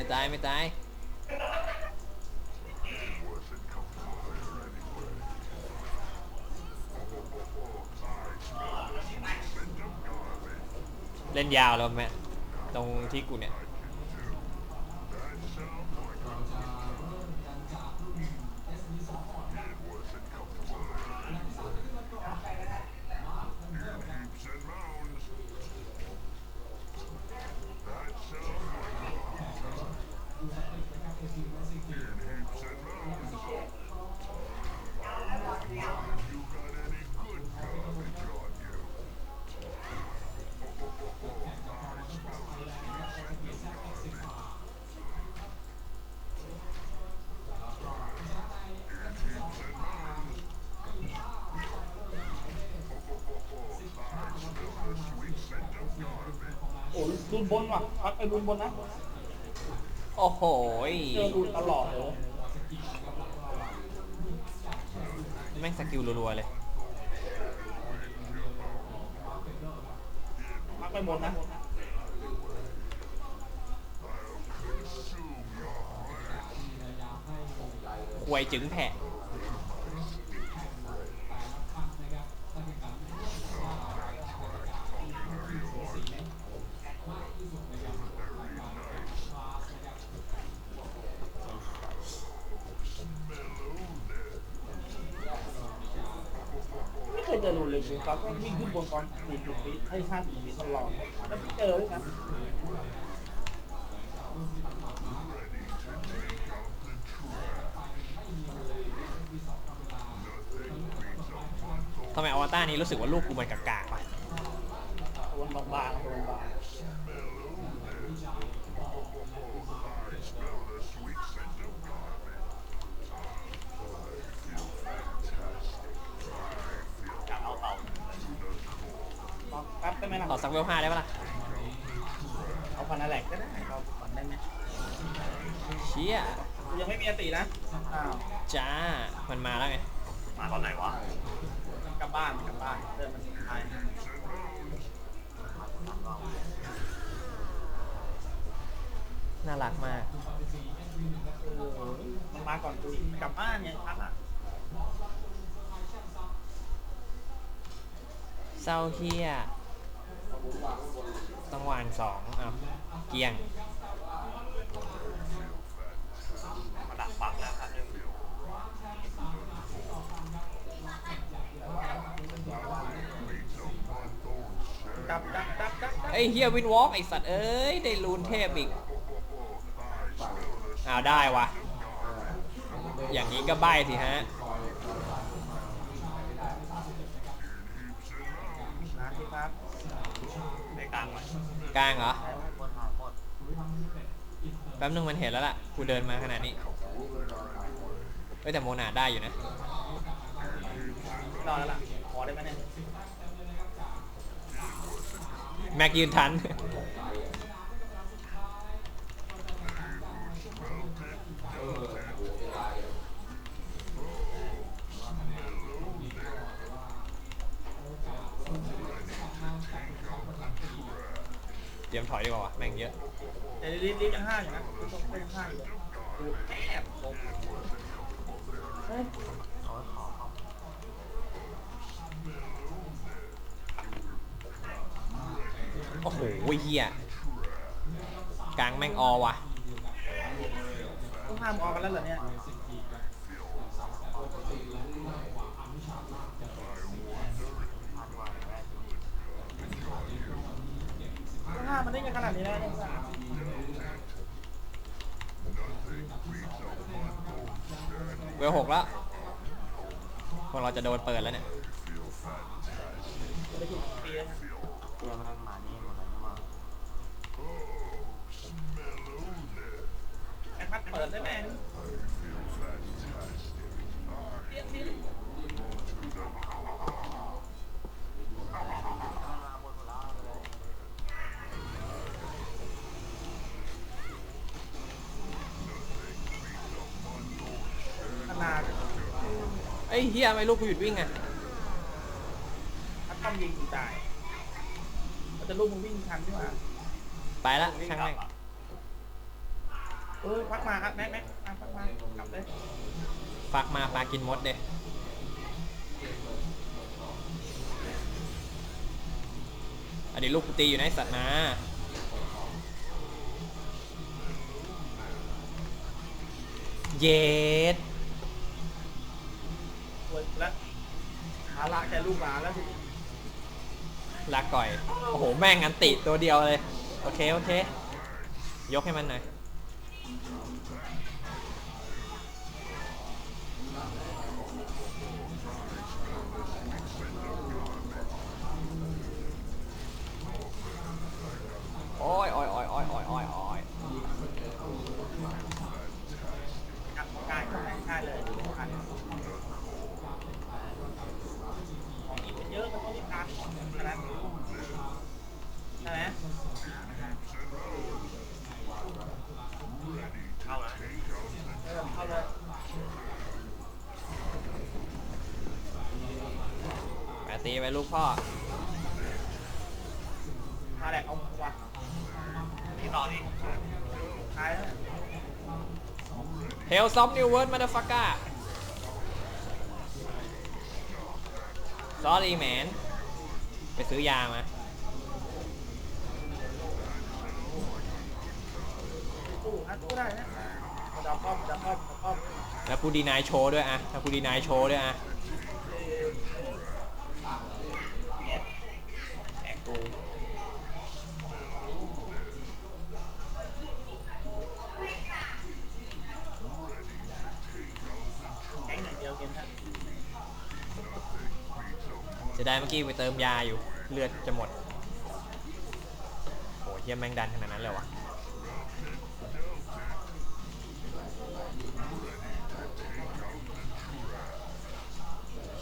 ไม่ตายไม่ตาย เล่นยาวแล้วแม่ตรงที่กูเนี่ย โอ้ยรุนบนว่ะพักไปรุนบนนะ โอ้โหยเจอรุนตลอด คิวรัวๆเลยพักไปหมดนะควยจึงแผะ อรุนเลยคือเขาก็วิ่งขึ้นบนตอนสี่สิบวิให้ห้าสิบวิตลอดแล้วไม่เจอด้วยนะทำไมอวตารนี้รู้สึกว่าลูกกูมันกากๆวะบนบางๆบนบาง เอาเต่า ๆลองแป๊บ ได้ไหมล่ะต่อสักเวลห้าได้ปะล่ะเอาพันอะไรก็ได้เอาก่อนได้ไหมเชี่ยยังไม่มีอตินะอ้าวจ้ามันมาแล้วไงมาตอนไหนวะมันกลับบ้านมันกลับบ้านเดินมันสุดท้ายน่ารักมากเออมันมาก่อนกูอีกกลับบ้านเนี่ยพักอะเศร้าเฮีย ต้องวานสองอ้าวเกียงมาดักปักแล้วครับนึงจับจับจับจับไอ้เฮียวินวอล์กไอสัตว์เอ้ย ได้รูนเทพอีกอ้าวได้วะอย่างนี้ก็ใบสิฮะที่ครับ ในกลางไว้กลางเหรอบนหอหมดแป๊บนึงมันเห็นแล้วล่ะ กูเดินมาขนาดนี้เฮ้ยแต่โมนาได้อยู่นะ รอแล้วล่ะ ขอได้ไหมเนี่ย แม็กยืนทัน ยมถอยดีกว่าวะแม่งเยอะเดี๋ยวรีบรีบยังห้าอยู่นะรีบก็ยังห้าอยู่เลยกูแอบลงเฮ้ยเอาไว้ขอเอาโอ้โหเฮียกลางแม่งออว่ะต้องห้ามออกกันแล้วเหรอเนี่ย ต้องห้ามันได้ยังขนาดนี้แล้เนี่ยเวลหกแล้วพวกเราจะโดนเปิดแล้วเนี่ยได้กี่ปีแล้วนะเพื่อนมันมานี่หมดแล้วนี่ว่าแอดพัดเปิดได้ไหมเรียกดิขนาด เอ้ยเฮียทำไมลูกกูหยุดวิ่งอะถ้าต้องยิงกูตายมันจะลูกมึงวิ่งทันใช่ไหมไปละวิ่งช่างกลัแม่บงอะเออพักมาครับแม็กแม็กมาพักมากลับเลยฟักมาปลากินมดเด้อันนี้ลูกกูตีอยู่ในะไอ้สัตว์นะเย็ด เปิดและหาละแกลูกหลานแล้วลาก่อย โอ้โห แม่งอันติตัวเดียวเลย โอเค โอเค ยกให้มันหน่อย แปะตีไปลูกพ่อมาแหละเอาวัดนี่ต่อนี่ตายแล้วเฮลซอมนิวเวิร์ดมาเดฟักก้า sorry man ไปซื้อยามาตู้ฮะตู้ได้นะมาดับป้อมดับป้อมดับป้อมแล้วกูดีนายโชว์ด้วยอะถ้ากูดีนายโชว์ด้วยอะ แอ กูแข็งอย่างเดียวเกมท่านจะได้เมื่อกี้ไปเติมยาอยู่ เลือดจะหมดโหเฮียแมงดันขนาดนั้นเลยวะ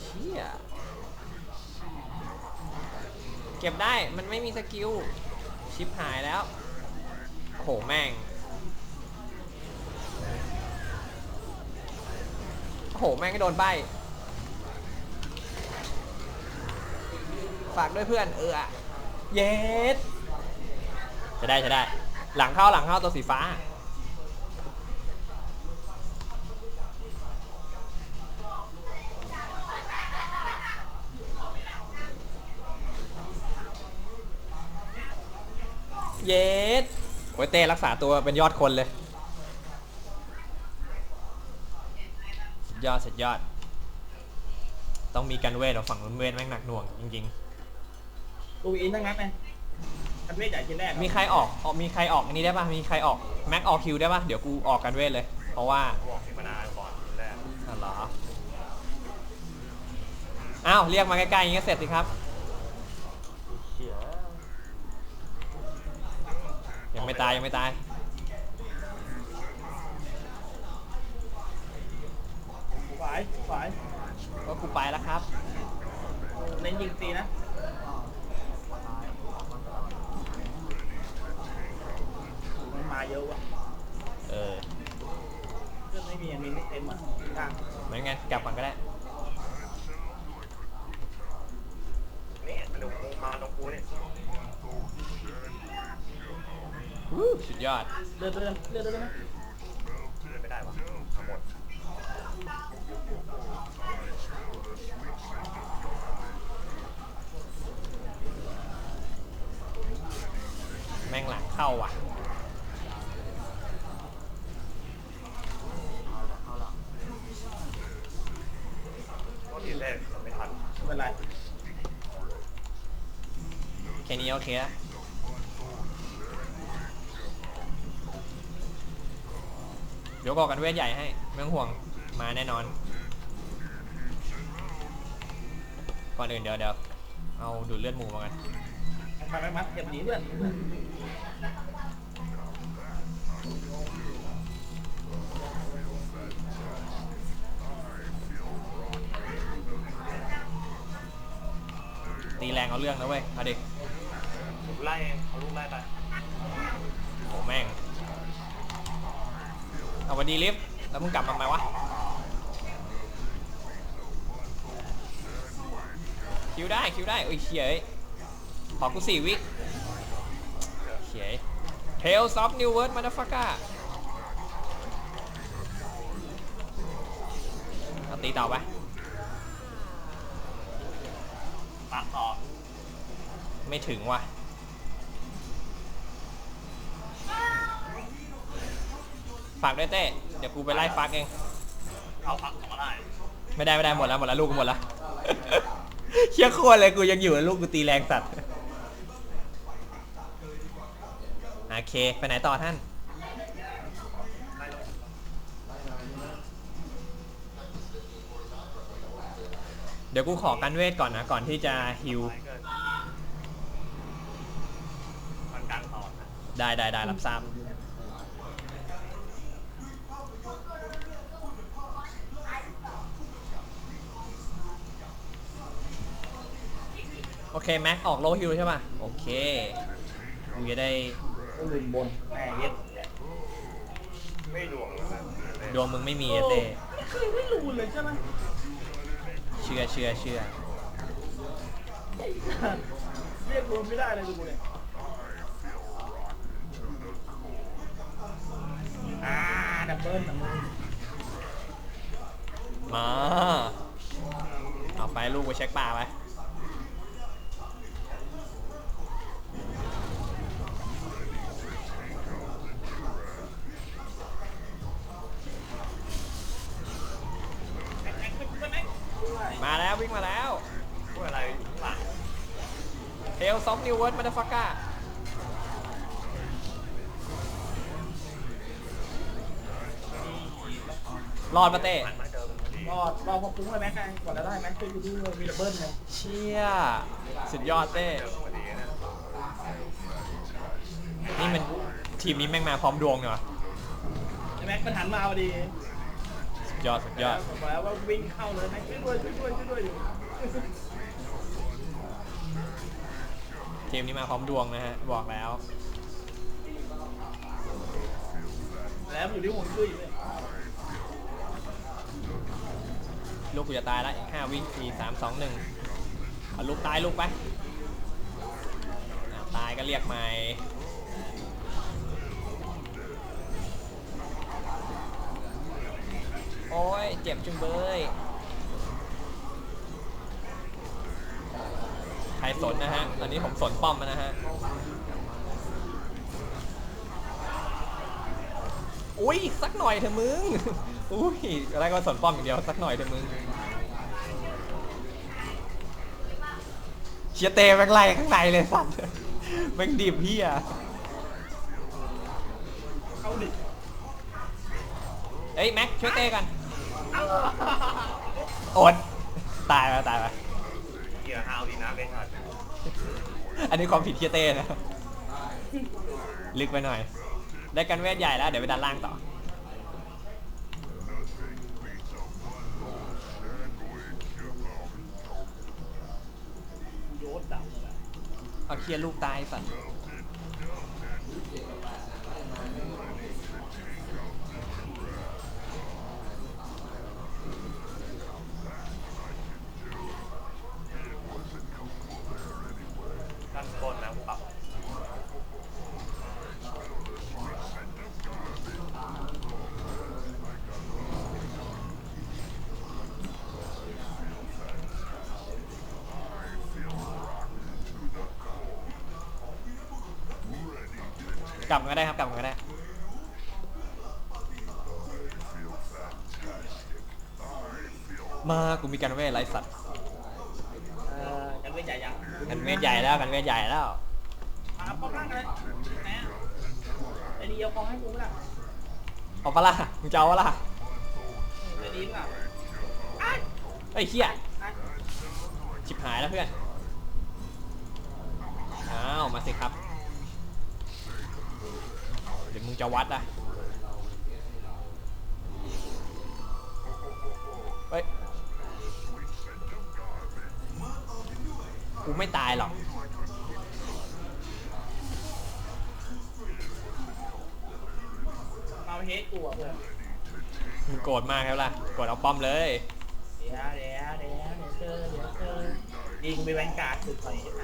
เชี่ย เก็บได้มันไม่มีสกิล ชิปหายแล้ว โหแม่ง โหแม่งก็โดนใบฝากด้วยเพื่อนเออเย็ดจะได้จะได้ หลังเข้าหลังเข้าตัวสีฟ้า เย็ดโอ้ยเต้รักษาตัวเป็นยอดคนเลยสุดยอดสุดยอด ต้องมีกันเวทหรอฝั่งนู้นเวทแม่งหนักหน่วงจริงกูอินทั้งนั้นเลยคันเวทใหญ่ทีแรกๆมีใครออกออกมีใครออกอันนี้ได้ป่ะมีใครออกแม็กออกคิวได้ป่ะเดี๋ยวกูออกกันเวทเลย เพราะว่าบอกที่มานานก่อนทีแรก อ๋อเหรออ้าวเรียกมาใกล้ๆอย่างเงี้ยเสร็จสิครับ ยังไม่ตายยังไม่ตายฝายฝายก็กูไปแล้วครับเน้นยิงตีนะมันมาเยอะว่ะเออเรื่องไม่มีอันนี้ไม่เต็มอะกลางเหมือนกันกลับก่อนก็ได้นี่มาดูกูมาตรงกูเนี่ย วู้ สุดยอด เลือดเลือดเลือดเลือดนะเดินไม่ได้วะทั้งหมดแม่งหลังเข้าว่ะก็ทีแรกไม่ทันไม่เป็นไรแค่นี้โอเคแล้ว ดี๋ยวบอกกันเวทใหญ่ให้ไม่ต้องห่วงมาแน่นอน ก่อนอื่นเดี๋ยวเดี๋ยวเอาดูดเลือดหมูมากันทำไมมัดเก็บหนีเพื่อนตีแรงเอาเรื่องนะเว้ยเอาดิลูกไล่เอาลูกไล่ไปโหแม่ง เอาวันดีลิฟแล้วมึงกลับมาไหมวะคิวได้คิวได้เอ้ยเขียขอกูสี่วิเขียเทลซอฟนิวเวิร์ดมาดฟัก้าเอาตีต่อไปตัดต่อไม่ถึงว่ะ ฝากด้วยเต้ เดี๋ยวกูไปไล่ฟักเอง เอาพักออกมาได้ไม่ได้ไม่ได้หมดแล้วหมดแล้วลูกกูหมดแล้ว เชี่ยโคตรเลยกูยังอยู่ลูกกูตีแรงสัตว์ โอเค ไปไหนต่อท่าน เดี๋ยวกูขอกันเวทก่อนนะ ก่อนที่จะฮิวไปเกินมันกลางต่อนะได้ได้ได้รับทราบ โอเคแม็กออกโลฮิลใช่ป่ะ โอเคกูจะได้ก็ลืมบนแม่เย็ดไม่ดวงเลยนะดวงมึงไม่มีอะเต้ไม่เคยไม่รู้เลยใช่ไหมเชื่อเชื่อเชื่อเรียกรวมไม่ได้เลยดูเนี่ยอ่าดับเบิลดับเบิลมาเอาไปลูกไปเช็คป่าไป มาแล้ววิ่งมาแล้ว พูดอะไรอยู่ข้างหลัง เทลซอฟนิวเวิร์ดมาดฟักก้า รอดปะเต้หันมาเจอมันพอดีรอดรอพอคุ้งเลยแม็กไงก่อนจะได้แม็กช่วยกูด้วยมีดับเบิลเลยเชี่ยสุดยอดเต้เจอมันพอดีนะนี่มันทีมนี้แม่งมาพร้อมดวงเนาะไอ้แม็กมันหันมาพอดีสุดยอดสุดยอดบอกแล้วว่าวิ่งเข้าเลยแม็กช่วยด้วยช่วยด้วยช่วยด้วยอยู่ทีมนี้มาพร้อมดวงนะฮะบอกแล้วแล้วมันอยู่ที่ห่วงจุ้ยเลย ลูกกูจะตายแล้วอีกห้าวิสี่สามสองหนึ่งเอาลูกตายลูกไปตายก็เรียกใหม่โอ้ยเจ็บจุงเบยใครสนนะฮะ ตอนนี้ผมสนป้อมนะฮะ อุ้ยสักหน่อยเถอะมึง อุ้ยอะไรก็สนป้อมอย่างเดียวสักหน่อยเถอะมึงเชียร์เตแม่งไล่ข้างในเลยสัตว์แม่งดิบพี่อะเข้าดิเอ้ยแม็กช่วยเต้กันอดตายไปตายไปเกียร์ฮาวดีนะเป็นหัดอันนี้ความผิดเชียร์เต้นะลึกไปหน่อย ได้กันเวทใหญ่แล้ว เดี๋ยวไปดันล่างต่อ โยดดับเลยเอาเคลียร์ลูกตายสัตว์ ด้านบนนะปรับ กลับมาก็ได้ครับกลับมาก็ได้ มากูมีกันเวทไรสัตว์เอ่อกันเวทใหญ่ยังกันเวทใหญ่แล้วกันเวทใหญ่แล้วมาป้อมล่างกันเลยแหมไอ้ดีเอาของให้กูไม่ได้เอาปะล่ะมึงจะเอาปะล่ะไอ้ดีมั้งไอ้ยเฮียชิบหายแล้วเพื่อน จะวัดนะเฮ้ยกูไม่ตายหรอกมาเฮดกูอะเพื่อนมึงโกรธมากครับล่ะโกรธเอาป้อมเลยเดี๋ยวเดี๋ยวเดี๋ยวเดี๋ยวเจอเดี๋ยวเจอยิงไปแวนการ์ดสุดไปใช่ไหม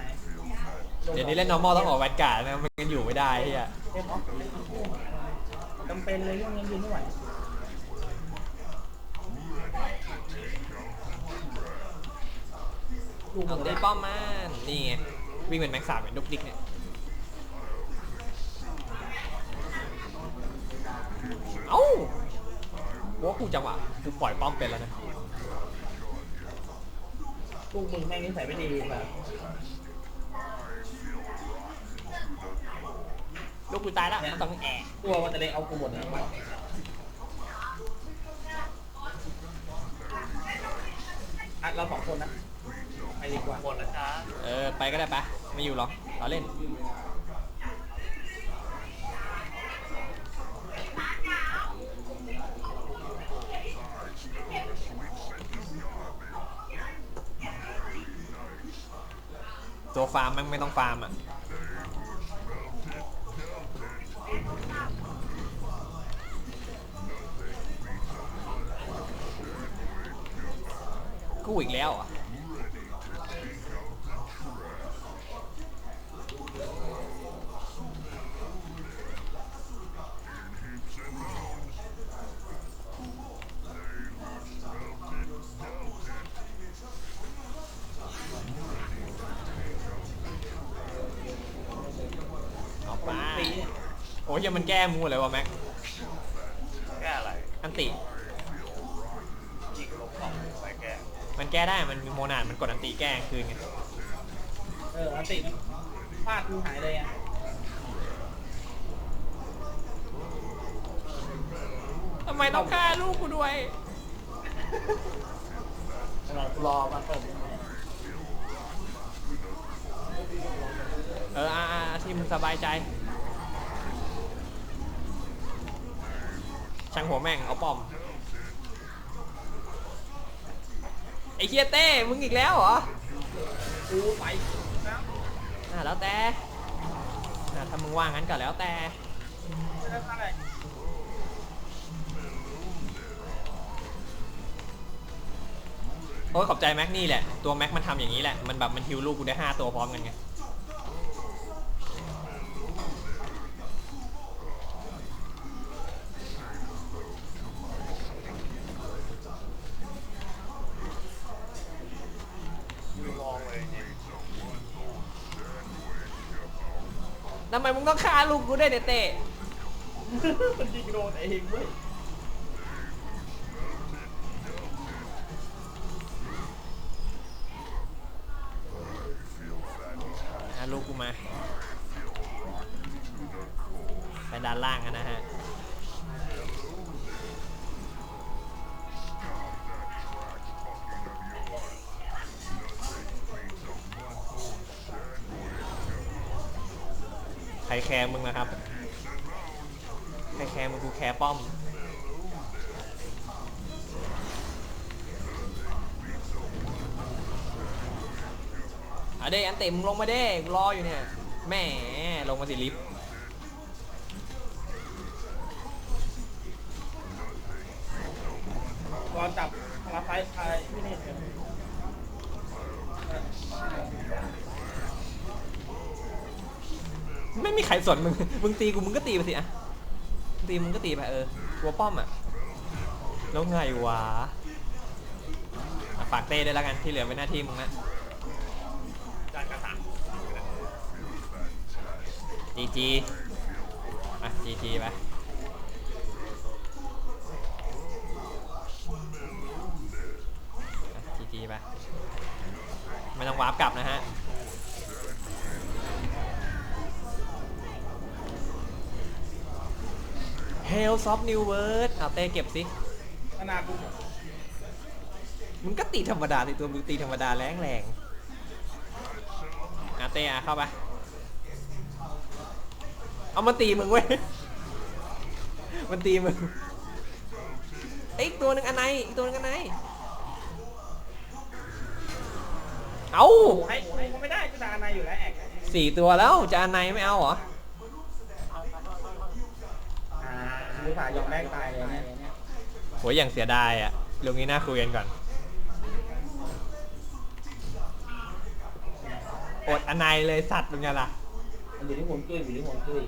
เดี๋ยวนี้เล่น normal ต้องออกแวนการ์ดนะมันกันอยู่ไม่ได้เฮียเล่นออฟเล่นคู่จำเป็นเลยช่วงนี้ยืนไม่ไหวลูกเอาตีป้อมมานี่ไงวิ่งเหมือนแม็กซ์สามเหมือนดุกดิกเนี่ยเอ้าว่ากูจังหวะกูปล่อยป้อมเป็นแล้วนะกูมึงแม่งนิสัยไม่ดีแบบ ลูกกูตายแล้วมันต้องแอะกลัวมันจะได้เอากูหมดเลยอะเราสองคนนะไปดีกว่าหมดแล้วจ้าเออไปก็ได้ปะไม่อยู่หรอกเราเล่นตัวฟาร์มมันไม่ต้องฟาร์มอะ กูอีกแล้วอะเอาไปโอ้ยยังมันแก้มูเลยวะแม็ก มันแก้ได้มันมีโมนาดมันกดอันติแก้คืนไงเอออันติมันพลาดกูหายเลยอะทำไมต้องฆ่าลูกกูด้วยเรารอมาตบเอออ่าอ่าที่มึงสบายใจ ช่างหัวแม่งเอาป้อม ไอ้ เฮียเต้ มึงอีกแล้วเหรอกูไปนะอ่าแล้วแต่อ่าถ้ามึงว่างั้นก็แล้วแต่ไม่ได้พลาดอะไรโอ้ยขอบใจแม็กนี่แหละ ตัวแม็กมันทำอย่างนี้แหละ มันแบบมันฮิวลูกกูได้ห้าตัวพร้อมกันไง มองเลยเนี่ย ทำไมมึงต้องฆ่าลูกกูด้วยเนี่ยเต้มันยิงโดนเองเว้ย รแคร์มึงนะครับ ใครแคร์มึงกูแคร์ป้อม อะเด้อันเต็มลงมาเด้กูรออยู่เนี่ย แหม่ลงมาสิลิฟต์ รอจับพาราไฟพายที่นี่เนี่ย ไม่มีใคร สนมึง มึงตีกูมึงก็ตีไปสิอะตีมึงก็ตีไปเออตัวป้อมอะแล้วไงวะฝากเต้ด้วยแล้วกันที่เหลือเป็นหน้าที่มึงนะจานกระถางจีจีอะจีจีไปจีจีไปไม่ต้องวาร์ปกลับนะฮะ Hell of New World เอาเต้เก็บสิขนาดกูมึงก็ตีธรรมดาตีตัวมึงตีธรรมดาแรงแรงๆอาเต้อะเข้าไป เอามาตีมึงเว้ย มันตีมึงเอ้ยอีกตัวหนึ่งอันไหนอีกตัวหนึงอันไหน เอาให้กูให้กูไม่ได้กูด่าในอยู่แล้วแอกสี่ตัวแล้วจะอันไหนไม่เอาเหรออ่ากูผ่ายอมแลกตายเลยเนี่ยเนี่ยโหอย่างเสียดายอะเรื่องนี้น่าคุยกันก่อนอดอันไหนเลยสัตว์เป็นไงล่ะมันอยู่ที่หวงจุ้ยอยู่ที่ห่วงจุ้ย